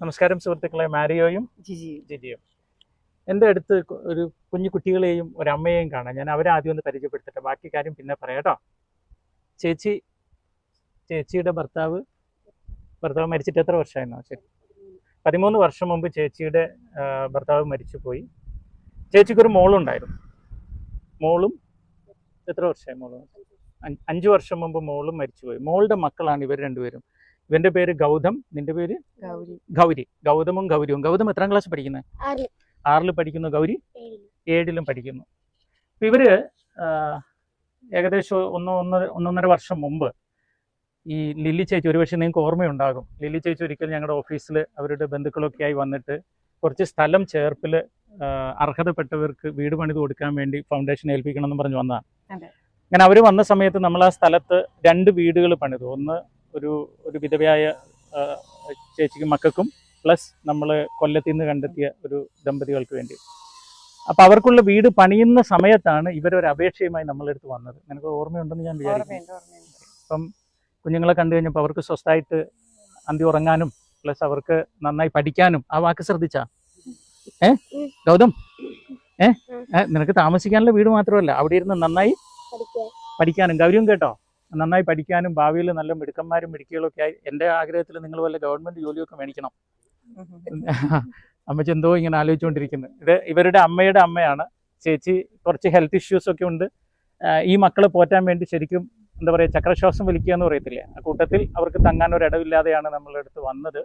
നമസ്കാരം സുഹൃത്തുക്കളെ മാരിയോയും ജിജി. ജിജിയും. എന്റെ അടുത്ത് ഒരു കുഞ്ഞു കുട്ടികളെയും ഒരു അമ്മയെയും കാണാം. ഞാൻ അവരെ ആദ്യം ഒന്ന് പരിചയപ്പെടുത്തട്ടെ. ബാക്കി കാര്യം പിന്നെ പറയാട്ടോ ചേച്ചി ചേച്ചിയുടെ ഭർത്താവ് ഭർത്താവ് മരിച്ചിട്ട് എത്ര വർഷമായിരുന്നോ ശരി. പതിമൂന്ന് വർഷം മുമ്പ് ചേച്ചിയുടെ ഭർത്താവ് മരിച്ചു പോയി ചേച്ചിക്കൊരു മോളുണ്ടായിരുന്നു. മോളും എത്ര വർഷമായി മോളും? അഞ്ച് അഞ്ച് വർഷം മുമ്പ് മോളും മരിച്ചുപോയി. മോളുടെ മക്കളാണ് ഇവർ രണ്ടുപേരും. ഇവന്റെ പേര് ഗൗതം നിന്റെ പേര്? ഗൗരി. ഗൗതമും ഗൗരിയും. ഗൗതം എത്രാം ക്ലാസ് പഠിക്കുന്നത് ആറിൽ. പഠിക്കുന്നു ഗൗരി. ഏഴിലും. പഠിക്കുന്നു. ഇവർ ഏകദേശം ഒന്ന് ഒന്ന് ഒന്നൊന്നര വർഷം മുമ്പ് ഈ ലില്ലി ചേച്ചി ഒരുപക്ഷെ നിങ്ങൾക്ക് ഓർമ്മയുണ്ടാകും. ലില്ലി ചേച്ചി ഒരിക്കൽ ഞങ്ങളുടെ ഓഫീസിൽ അവരുടെ ബന്ധുക്കളൊക്കെ ആയി വന്നിട്ട് കുറച്ച് സ്ഥലം ചേർപ്പിൽ അർഹതപ്പെട്ടവർക്ക് വീട് പണിത് കൊടുക്കാൻ വേണ്ടി ഫൗണ്ടേഷൻ ഏൽപ്പിക്കണം എന്ന് പറഞ്ഞു വന്നതാണ്. അങ്ങനെ അവർ വന്ന സമയത്ത് നമ്മൾ ആ സ്ഥലത്ത് രണ്ട് വീടുകൾ പണിതു. ഒന്ന് ഒരു ഒരു വിധവയായ ചേച്ചിക്കും മക്കൾക്കും പ്ലസ് നമ്മൾ കൊല്ലത്തിൽ നിന്ന് കണ്ടെത്തിയ ഒരു ദമ്പതികൾക്ക് വേണ്ടി. അപ്പം അവർക്കുള്ള വീട് പണിയുന്ന സമയത്താണ് ഇവരൊരു അപേക്ഷയുമായി നമ്മളെടുത്ത് വന്നത്. നിനക്ക് ഓർമ്മയുണ്ടെന്ന് ഞാൻ വിചാരിക്കുന്നു. ഓർമ്മയുണ്ട് അപ്പം കുഞ്ഞുങ്ങളെ കണ്ടു കഴിഞ്ഞപ്പോൾ അവർക്ക് സ്വസ്ഥായിട്ട് അന്തി ഉറങ്ങാനും പ്ലസ് അവർക്ക് നന്നായി പഠിക്കാനും ആ വാക്ക് ശ്രദ്ധിച്ചാ? ഏ? ഗൗതം? ഏ? നിനക്ക് താമസിക്കാനുള്ള വീട് മാത്രമല്ല അവിടെ ഇരുന്ന് നന്നായി പഠിക്കാനും ഗൗരിയും കേട്ടോ? നന്നായി പഠിക്കാനും ഭാവിയിൽ നല്ല മിടുക്കന്മാരും മിടുക്കികളും ഒക്കെ ആയി. എന്റെ ആഗ്രഹത്തിൽ നിങ്ങൾ വല്ല ഗവൺമെന്റ് ജോലിയൊക്കെ മേടിക്കണം. അമ്മച്ചി എന്തോ ഇങ്ങനെ ആലോചിച്ചുകൊണ്ടിരിക്കുന്നു. ഇത് ഇവരുടെ അമ്മയുടെ അമ്മയാണ്. ചേച്ചി കുറച്ച് ഹെൽത്ത് ഇഷ്യൂസ് ഒക്കെ ഉണ്ട്. ഈ മക്കളെ പോറ്റാൻ വേണ്ടി ശരിക്കും എന്താ പറയുക ചക്രശ്വാസം വലിക്കുക എന്ന് പറയത്തില്ലേ? ആ കൂട്ടത്തിൽ അവർക്ക് തങ്ങാൻ ഒരു ഇടവില്ലാതെയാണ് നമ്മളുടെ അടുത്ത് വന്നത്.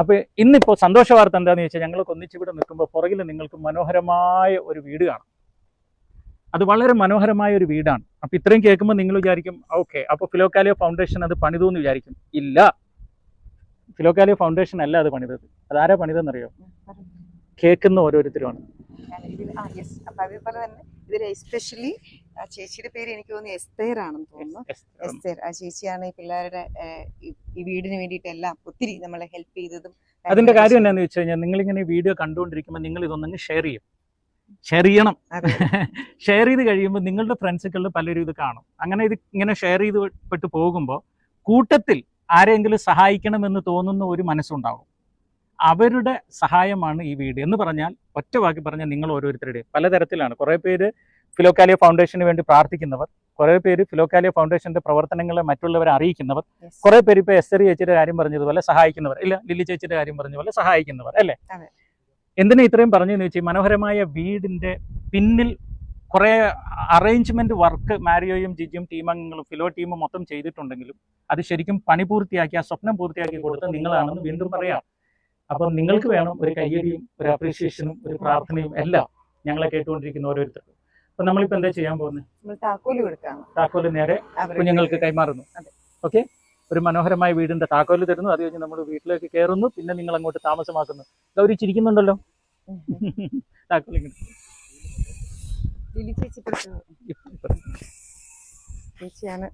അപ്പോൾ ഇന്നിപ്പോ സന്തോഷ വാർത്ത എന്താണെന്ന് ചോദിച്ചാൽ ഞങ്ങളൊക്കെ ഒന്നിച്ചിവിടെ നിൽക്കുമ്പോൾ പുറകിൽ നിങ്ങൾക്ക് മനോഹരമായ ഒരു വീട് കാണാം. അത് വളരെ മനോഹരമായ ഒരു വീടാണ്. അപ്പൊ ഇത്രയും കേൾക്കുമ്പോൾ നിങ്ങൾ വിചാരിക്കും ഓക്കെ അപ്പൊ ഫിലോക്കാലിയോ ഫൗണ്ടേഷൻ അത് പണിതു എന്ന് വിചാരിക്കും. ഇല്ല. ഫിലോക്കാലിയോ ഫൗണ്ടേഷൻ അല്ല അത് പണിതത്. അതാരാ പണിതെന്നറിയോ? കേൾക്കുന്ന ഓരോരുത്തരുമാണ്. ആ ഇതിൽ എസ്പെഷ്യലി ചേച്ചിയുടെ പേര് എനിക്ക് തോന്നുന്നു എസ്തേർ ആണെന്ന് തോന്നുന്നു എസ്തേർ. ആ. ചേച്ചിയാണ് ഈ പിള്ളേരുടെ ഈ- ഈ വീടിന് വേണ്ടിയിട്ട് എല്ലാം ഒത്തിരി നമ്മളെ ഹെൽപ്പ് ചെയ്തതും അതിന്റെ കാര്യം എന്താണെന്ന് വെച്ച് കഴിഞ്ഞാൽ നിങ്ങൾ ഇങ്ങനെ വീഡിയോ കണ്ടുകൊണ്ടിരിക്കുമ്പോൾ നിങ്ങൾ ഇതൊന്നും ഷെയർ ചെയ്യും. ഷെയർ ചെയ്യണം ഷെയർ ചെയ്ത് കഴിയുമ്പോൾ നിങ്ങളുടെ ഫ്രണ്ട്സുകളിൽ പലരും ഇത് കാണും. അങ്ങനെ ഇത് ഇങ്ങനെ ഷെയർ ചെയ്ത് പെട്ട് പോകുമ്പോൾ കൂട്ടത്തിൽ ആരെങ്കിലും സഹായിക്കണമെന്ന് തോന്നുന്ന ഒരു മനസ്സുണ്ടാവും. അവരുടെ സഹായമാണ് ഈ വീട് എന്ന് പറഞ്ഞാൽ ഒറ്റ വാക്കി പറഞ്ഞാൽ നിങ്ങൾ ഓരോരുത്തരുടെയും പലതരത്തിലാണ്. കുറേ പേര് ഫിലോക്കാലിയ ഫൗണ്ടേഷന് വേണ്ടി പ്രാർത്ഥിക്കുന്നവർ കുറേ പേര് ഫിലോക്കാലിയ ഫൗണ്ടേഷന്റെ പ്രവർത്തനങ്ങളെ മറ്റുള്ളവരെ അറിയിക്കുന്നവർ കുറേ പേര് ഇപ്പൊ എറി ചേച്ചിയുടെ കാര്യം പറഞ്ഞതുപോലെ സഹായിക്കുന്നവർ ഇല്ല ലില്ലി ചേച്ചിയുടെ കാര്യം പറഞ്ഞതുപോലെ സഹായിക്കുന്നവർ അല്ലേ. എന്തിനാ ഇത്രയും പറഞ്ഞു എന്ന് വെച്ചാൽ മനോഹരമായ വീടിന്റെ പിന്നിൽ കുറേ അറേഞ്ച്മെന്റ് വർക്ക് മാരിയോയും ജിജിയും ടീമംഗങ്ങളും ഫിലോ ടീമും മൊത്തം ചെയ്തിട്ടുണ്ടെങ്കിലും അത് ശരിക്കും പണി പൂർത്തിയാക്കി ആ സ്വപ്നം പൂർത്തിയാക്കി കൊടുത്ത നിങ്ങളാണെന്ന് വീണ്ടും പറയാം. അപ്പം നിങ്ങൾക്ക് വേണം ഒരു കയ്യടിയും ഒരു അപ്രീഷിയേഷനും ഒരു പ്രാർത്ഥനയും എല്ലാം ഞങ്ങളെ കേട്ടുകൊണ്ടിരിക്കുന്ന ഓരോരുത്തർക്കും. അപ്പൊ നമ്മളിപ്പോ എന്താ ചെയ്യാൻ പോകുന്നത്? താക്കോൽ നേരെ കുഞ്ഞുങ്ങൾക്ക് കൈമാറുന്നു. ഓക്കെ? ഒരു മനോഹരമായ വീടിന്റെ താക്കോൽ തരുന്നു. അത് കഴിഞ്ഞ് നമ്മൾ വീട്ടിലേക്ക് കയറുന്നു പിന്നെ നിങ്ങൾ അങ്ങോട്ട് താമസമാക്കുന്നു. ഗൗരി ചിരിക്കുന്നുണ്ടല്ലോ. താക്കോൽ ചേച്ചിയാണ്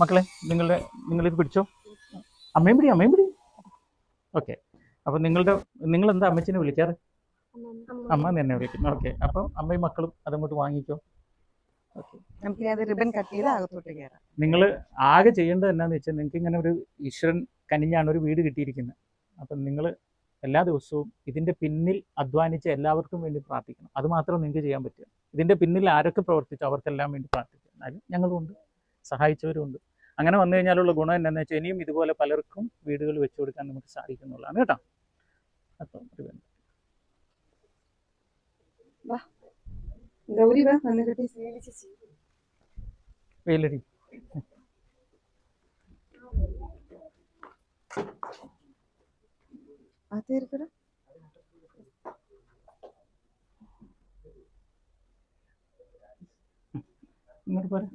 മക്കളെ നിങ്ങളുടെ നിങ്ങൾ ഇത് പിടിച്ചോ? അമ്മയും പിടി അമ്മയും പിടി. ഓക്കെ. അപ്പൊ നിങ്ങളുടെ നിങ്ങൾ എന്താ അമ്മച്ചിനെ വിളിക്കാറ്? അമ്മ എന്ന് വിളിക്കുന്നു. ഓക്കെ. അപ്പം അമ്മയും മക്കളും അതങ്ങോട്ട് വാങ്ങിക്കോ. നമുക്കിനി അത് റിബൺ കട്ട് ചെയ്ത് അകത്തോട്ട് കയറാം നിങ്ങൾ ആകെ ചെയ്യേണ്ടത് എന്നാന്ന് വെച്ചാൽ നിങ്ങൾക്ക് ഇങ്ങനെ ഒരു ഈശ്വരൻ കനിഞ്ഞാണ് ഒരു വീട് കിട്ടിയിരിക്കുന്നത് അപ്പം നിങ്ങൾ എല്ലാ ദിവസവും ഇതിന്റെ പിന്നിൽ അധ്വാനിച്ച് എല്ലാവർക്കും വേണ്ടി പ്രാർത്ഥിക്കണം. അത് മാത്രം നിങ്ങൾക്ക് ചെയ്യാൻ പറ്റുക. ഇതിന്റെ പിന്നിൽ ആരൊക്കെ പ്രവർത്തിച്ചു അവർക്കെല്ലാം വേണ്ടി പ്രാർത്ഥിക്കുക. എന്നാലും സഹായിച്ചവരും സഹായിച്ചവരുമുണ്ട് അങ്ങനെ വന്നു കഴിഞ്ഞാലുള്ള ഗുണം എന്താണെന്ന് വെച്ചാൽ ഇനിയും ഇതുപോലെ പലർക്കും വീടുകൾ വെച്ചു കൊടുക്കാൻ നമുക്ക് സാധിക്കുന്നുള്ളതാണ് കേട്ടോ. അപ്പം ഒരു ബന്ധം. ഗൗരി വാ വന്നിട്ട് വെയിലടി ഇങ്ങോട്ട് പോരാ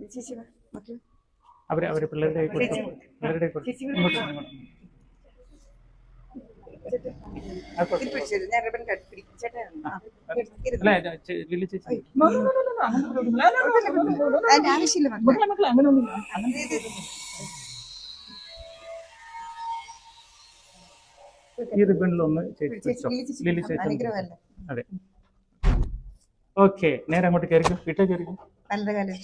അവരെ അവരെ പിള്ളേരുടെ പിള്ളേരുടെ ഇങ്ങോട്ട് ഈ റിബണിലൊന്ന് ലിലി ചേച്ചി അതെ ഓക്കെ നേരെ അങ്ങോട്ട് കയറിക്കും വീട്ടിൽ കയറിക്കും നല്ല കാലം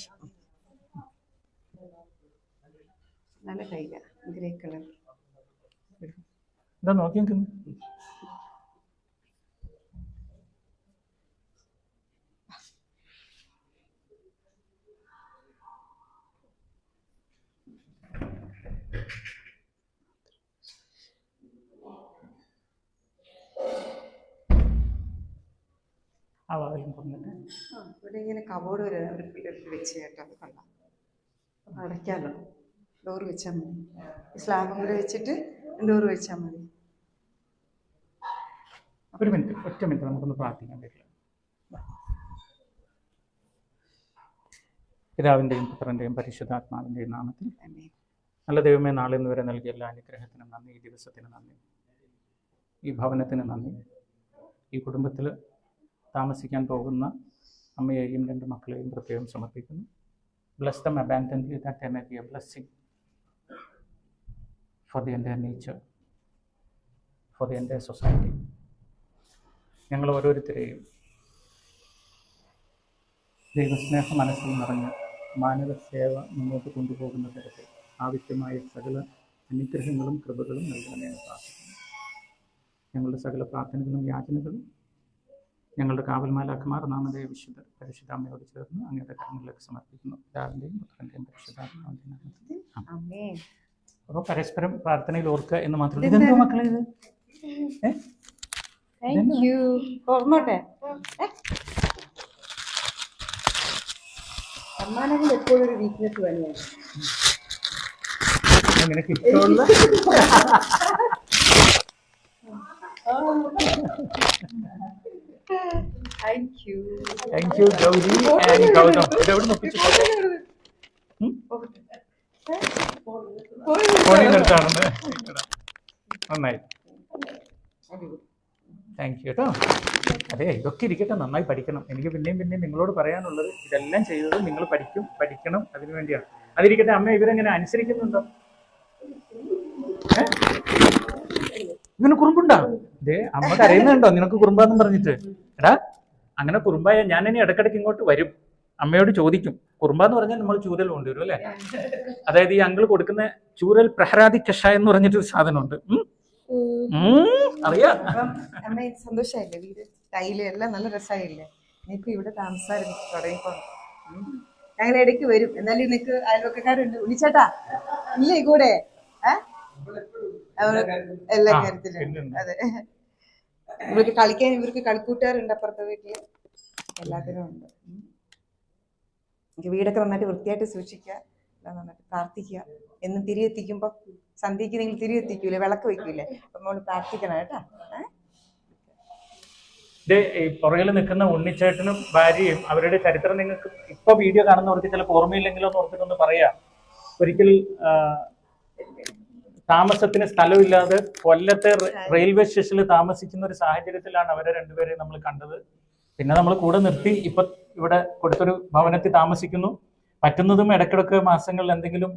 നല്ല കൈല ഗ്രേ കളർ എന്താ നോക്കി നിൽക്കുന്നു ആ വാതിലും തുറന്നിട്ട് ഇവിടെ ഇങ്ങനെ കബോർഡ് വരെ ഒരു എടുത്ത് വെച്ച് കേട്ടോ അത് കൊള്ളാം അടയ്ക്കാമല്ലോ ഡോറ് വെച്ചാൽ മതി. സ്ലാബും കൂടെ വെച്ചിട്ട് ഡോറ് വെച്ചാൽ മതി. ഒരു മിനിറ്റ് ഒറ്റ മിനിറ്റ് നമുക്കൊന്ന് പ്രാർത്ഥിക്കാൻ പറ്റില്ല പിതാവിന്റെയും പുത്രന്റെയും പരിശുദ്ധാത്മാവിന്റെയും നാമത്തിൽ. നല്ല ദൈവമേ നാളെ ഇന്ന് വരെ നൽകിയ എല്ലാ അനുഗ്രഹത്തിനും നന്ദി ഈ ദിവസത്തിന് നന്ദി. ഈ ഭവനത്തിന് നന്ദി. ഈ കുടുംബത്തിൽ താമസിക്കാൻ പോകുന്ന അമ്മയെയും രണ്ട് മക്കളെയും പ്രത്യേകം സമർപ്പിക്കുന്നു. Bless them abundantly that may a blessing for the എന്റെ നേച്ചർ ഫോർ ദി എന്റെ സൊസൈറ്റി ഞങ്ങൾ ഓരോരുത്തരെയും ദൈവസ്നേഹ മനസ്സിൽ നിറഞ്ഞ് മാനവ സേവ മുന്നോട്ട് കൊണ്ടുപോകുന്ന തരത്തിൽ ആവശ്യമായ സകല അനുഗ്രഹങ്ങളും കൃപകളും നൽകണമെന്ന് പ്രാർത്ഥിക്കുന്നു. ഞങ്ങളുടെ സകല പ്രാർത്ഥനകളും യാചനകളും ഞങ്ങളുടെ കാവൽമാലാക്കന്മാർ നാമതേ വിശുദ്ധ പരിശുദ്ധാമ്മയോട് ചേർന്ന് അങ്ങയുടെ കരങ്ങളിലേക്ക് സമർപ്പിക്കുന്നു. പിതാവിന്റെയും പുത്രന്റെയും പരിശുദ്ധാത്മാവിന്റെയും. അപ്പോൾ പരസ്പരം പ്രാർത്ഥനയിൽ ഓർക്കുക എന്ന് മാത്രമല്ല. ഇതെന്തോ മക്കളെ ഇത്? ഏ? താങ്ക് യു തുറന്നോട്ടെ? സമ്മാനങ്ങൾ എപ്പോഴും ഒരു വീക്ക്നെസ് തന്നെയാണ് നിനക്ക് ഇഷ്ടമുള്ള thank you thank you Gauri and Gautam ഇതെവിടെ നോക്കിച്ചു ഫോണിൽ നിന്നെടുത്താണെന്ന് നന്നായി. താങ്ക് യു കേട്ടോ. അതെ ഇതൊക്കെ ഇരിക്കട്ടെ നന്നായി പഠിക്കണം. എനിക്ക് പിന്നെയും പിന്നെയും നിങ്ങളോട് പറയാനുള്ളത് ഇതെല്ലാം ചെയ്തത് നിങ്ങൾ പഠിക്കും പഠിക്കണം അതിനു വേണ്ടിയാണ്. അതിരിക്കട്ടെ അമ്മ ഇവരെങ്ങനെ അനുസരിക്കുന്നുണ്ടോ? ഇങ്ങനെ കുറുമ്പുണ്ടോ? ഇതേ അമ്മ കരയുന്നുണ്ടോ? നിനക്ക് കുറുമ്പാന്നും പറഞ്ഞിട്ട്. എടാ അങ്ങനെ കുറുമ്പായ ഞാൻ ഇനി ഇടക്കിടക്ക് ഇങ്ങോട്ട് വരും. അമ്മയോട് ചോദിക്കും. കുറുമ്പാന്ന് പറഞ്ഞാൽ നമ്മൾ ചൂരൽ കൊണ്ടുവരും അല്ലേ? അതായത് ഈ അങ്കിൾ കൊടുക്കുന്ന ചൂരൽ പ്രഹരാതി കഷായം എന്ന് പറഞ്ഞിട്ടൊരു സാധനമുണ്ട്. ഉം. അറിയാം. അമ്മ സന്തോഷമായില്ലേ വീട്? ടൈൽ എല്ലാം നല്ല രസമായില്ലേ? ഇനിയിപ്പോ ഇവിടെ താമസായിരുന്നു തുടങ്ങിപ്പോ ഞങ്ങൾ ഇടയ്ക്ക് വരും. എന്നാലും നിനക്ക് അയൽവക്കക്കാരുണ്ട്. വിളിച്ചേട്ടാ ഇല്ലേ കൂടെ? എല്ലാ കാര്യത്തിലും. അതെ. ഇവർക്ക് കളിക്കാൻ ഇവർക്ക് കളിക്കൂട്ടുകാരുണ്ട് അപ്പുറത്തെ വീട്ടിൽ. എല്ലാത്തിനും ഉണ്ട്. വീടൊക്കെ നന്നായിട്ട് വൃത്തിയായിട്ട് സൂക്ഷിക്കുക. എല്ലാം നന്നായിട്ട് പ്രാർത്ഥിക്കുക. എന്നും തിരിയെത്തിക്കുമ്പോ സന്ധ്യക്ക് നിങ്ങൾ തിരിയെത്തിക്കൂലേ വിളക്ക് വെക്കൂലേ അപ്പൊ നമ്മൾ പ്രാർത്ഥിക്കണം കേട്ടാ. പുറകിൽ ഇത് ഈ പുറകിൽ നിൽക്കുന്ന ഉണ്ണിച്ചേട്ടനും ഭാര്യയും അവരുടെ ചരിത്രം നിങ്ങൾക്ക് ഇപ്പൊ വീഡിയോ കാണുന്നവർക്ക് ചിലപ്പോൾ ഓർമ്മയില്ലെങ്കിലോ എന്ന് ഓർത്തിട്ടൊന്ന് പറയാം. ഒരിക്കൽ താമസത്തിന് സ്ഥലമില്ലാതെ കൊല്ലത്തെ റെയിൽവേ സ്റ്റേഷനിൽ താമസിക്കുന്ന ഒരു സാഹചര്യത്തിലാണ് അവരെ രണ്ടുപേരെയും നമ്മൾ കണ്ടത്. പിന്നെ നമ്മൾ കൂടെ നിർത്തി ഇപ്പൊ ഇവിടെ കൊടുത്തൊരു ഭവനത്തിൽ താമസിക്കുന്നു. പറ്റുന്നതും ഇടയ്ക്കിടയ്ക്ക് മാസങ്ങളിൽ എന്തെങ്കിലും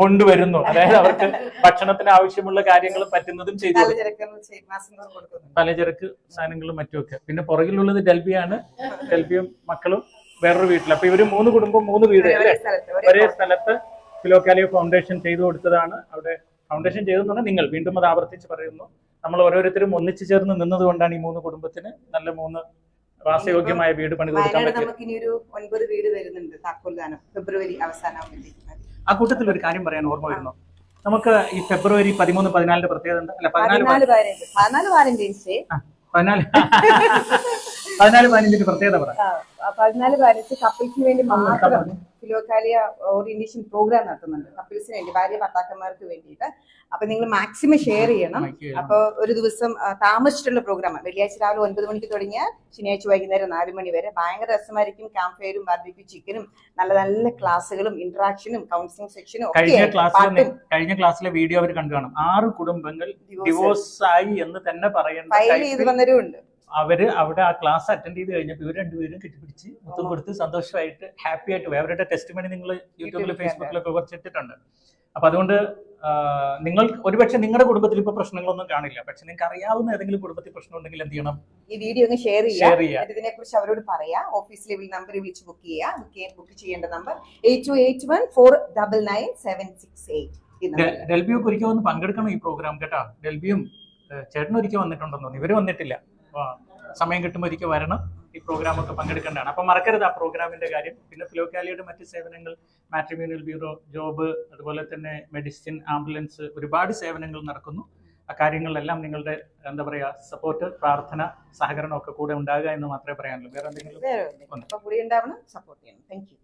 കൊണ്ടുവരുന്നു. അതായത് അവർക്ക് ഭക്ഷണത്തിന് ആവശ്യമുള്ള കാര്യങ്ങൾ പറ്റുന്നതും ചെയ്തു പലചരക്ക് സാധനങ്ങളും മറ്റുമൊക്കെ. പിന്നെ പുറകിലുള്ളത് ഡൽബിയാണ് ഡൽബിയും മക്കളും വേറൊരു വീട്ടിൽ അപ്പൊ ഇവർ മൂന്ന് കുടുംബം മൂന്ന് വീട് ഒരേ സ്ഥലത്ത് ഫിലോക്കാലിയ ഫൗണ്ടേഷൻ ചെയ്തു കൊടുത്തതാണ്. അവിടെ ഫൗണ്ടേഷൻ ചെയ്തെന്ന് പറഞ്ഞാൽ നിങ്ങൾ വീണ്ടും അത് ആവർത്തിച്ച് പറയുന്നു. നമ്മൾ ഓരോരുത്തരും ഒന്നിച്ചു ചേർന്ന് നിന്നതുകൊണ്ടാണ് ഈ മൂന്ന് കുടുംബത്തിന് നല്ല മൂന്ന് വാസയോഗ്യമായ വീട് പണി കൊടുക്കാൻ പറ്റും പറ്റിയത്. നമുക്ക് ഇനി ഒരു ഒൻപത് വീട് വരുന്നുണ്ട് ഫെബ്രുവരി അവസാനമാകുമ്പോഴത്തേക്കും ആ കൂട്ടത്തിൽ ഒരു കാര്യം പറയാൻ ഓർമ്മ വരുന്നു. നമുക്ക് ഈ ഫെബ്രുവരി പതിമൂന്ന് പതിനാലിന്റെ പ്രത്യേകത എന്താ? അല്ല പതിനാല് പതിനാല് ഡേ പതിനാല് പതിനഞ്ചിന്റെ പ്രത്യേകത പറയാം പതിനാല് പതിനഞ്ച് കപ്പിൾസിന് വേണ്ടി മാത്രം ഫിലോകാലിയ ഓറിയന്റേഷൻ പ്രോഗ്രാം നടത്തുന്നുണ്ട്. കപ്പിൾസിന് വേണ്ടി ഭാര്യ ഭർത്താക്കന്മാർക്ക് വേണ്ടിയിട്ട്. അപ്പൊ നിങ്ങൾ മാക്സിമം ഷെയർ ചെയ്യണം. അപ്പൊ ഒരു ദിവസം താമസിച്ചിട്ടുള്ള പ്രോഗ്രാം വെള്ളിയാഴ്ച രാവിലെ ഒൻപത് മണിക്ക് തുടങ്ങിയാൽ ശനിയാഴ്ച വൈകുന്നേരം നാല് മണി വരെ ഭയങ്കര രസമായിരിക്കും. ക്യാമ്പ് ഫെയറും ബാർബിക്യൂ ചിക്കനും നല്ല നല്ല ക്ലാസ്സുകളും ഇന്ററാക്ഷനും കൗൺസിലിംഗ് സെക്ഷനും കഴിഞ്ഞ ക്ലാസ്സിൽ ക്ലാസ്സിലെ കഴിഞ്ഞ ക്ലാസ്സിലെ വീഡിയോ അവർ കണ്ടു കാണും. ആറ് കുടുംബങ്ങൾ. ഡിവോഴ്സ് ആയി. എന്ന് തന്നെ പറയുന്നത് ഫയൽ ചെയ്ത് വന്നവരും ഉണ്ട്. അവർ അവിടെ ആ ക്ലാസ് അറ്റൻഡ് ചെയ്ത് കഴിഞ്ഞപ്പോൾ ഇവർ രണ്ടുപേരും കെട്ടിപ്പിടിച്ച് മുത്തം കൊടുത്ത് സന്തോഷമായിട്ട് ഹാപ്പി ആയിട്ട് പോയി. അവരുടെ ടെസ്റ്റ് മണി നിങ്ങൾ യൂട്യൂബിൽ ഫേസ്ബുക്കിലൊക്കെ കുറച്ചിട്ടിട്ടുണ്ട് അപ്പൊ അതുകൊണ്ട് നിങ്ങൾ ഒരുപക്ഷെ നിങ്ങളുടെ കുടുംബത്തിൽ ഇപ്പൊ പ്രശ്നങ്ങളൊന്നും കാണില്ല. പക്ഷെ നിങ്ങൾക്ക് അറിയാവുന്ന ഏതെങ്കിലും കുടുംബത്തിൽ പ്രശ്നം ഉണ്ടെങ്കിൽ എന്ത് ചെയ്യണം? ഈ വീഡിയോ ഒന്ന് ഷെയർ ചെയ്യാം ഷെയർ ഇതിനെ കുറിച്ച് അവരോട് പറയാം. ഓഫീസിലെ നമ്പർ വിളിച്ച് ബുക്ക് ചെയ്യാം ബുക്ക് ബുക്ക് ചെയ്യേണ്ട number eight two eight one four double nine seven six eight ആഗ്രഹിക്കുന്നുണ്ട് ഒരിക്കൽ വന്ന് പങ്കെടുക്കണം ഈ പ്രോഗ്രാം കേട്ടോ. ഡെൽബിയും ചേട്ടൻ ഒരിക്കൽ വന്നിട്ടുണ്ടെന്ന് തോന്നുന്നു. ഇവർ വന്നിട്ടില്ല. സമയം കിട്ടുമ്പോൾ ഒരിക്കൽ വരണം. ഈ പ്രോഗ്രാമൊക്കെ പങ്കെടുക്കേണ്ടതാണ്. അപ്പം മറക്കരുത് ആ പ്രോഗ്രാമിന്റെ കാര്യം. പിന്നെ ഫിലോക്കാലിയുടെ മറ്റ് സേവനങ്ങൾ മാട്രിമ്യൂണിയൽ ബ്യൂറോ ജോബ് അതുപോലെ തന്നെ മെഡിസിൻ ആംബുലൻസ് ഒരുപാട് സേവനങ്ങൾ നടക്കുന്നു. ആ കാര്യങ്ങളിലെല്ലാം നിങ്ങളുടെ എന്താ പറയാ സപ്പോർട്ട് പ്രാർത്ഥന സഹകരണം ഒക്കെ കൂടെ ഉണ്ടാകുക എന്ന് മാത്രമേ പറയാനുള്ളൂ. വേറെ എന്തെങ്കിലും സപ്പോർട്ട് ചെയ്യണം. Thank you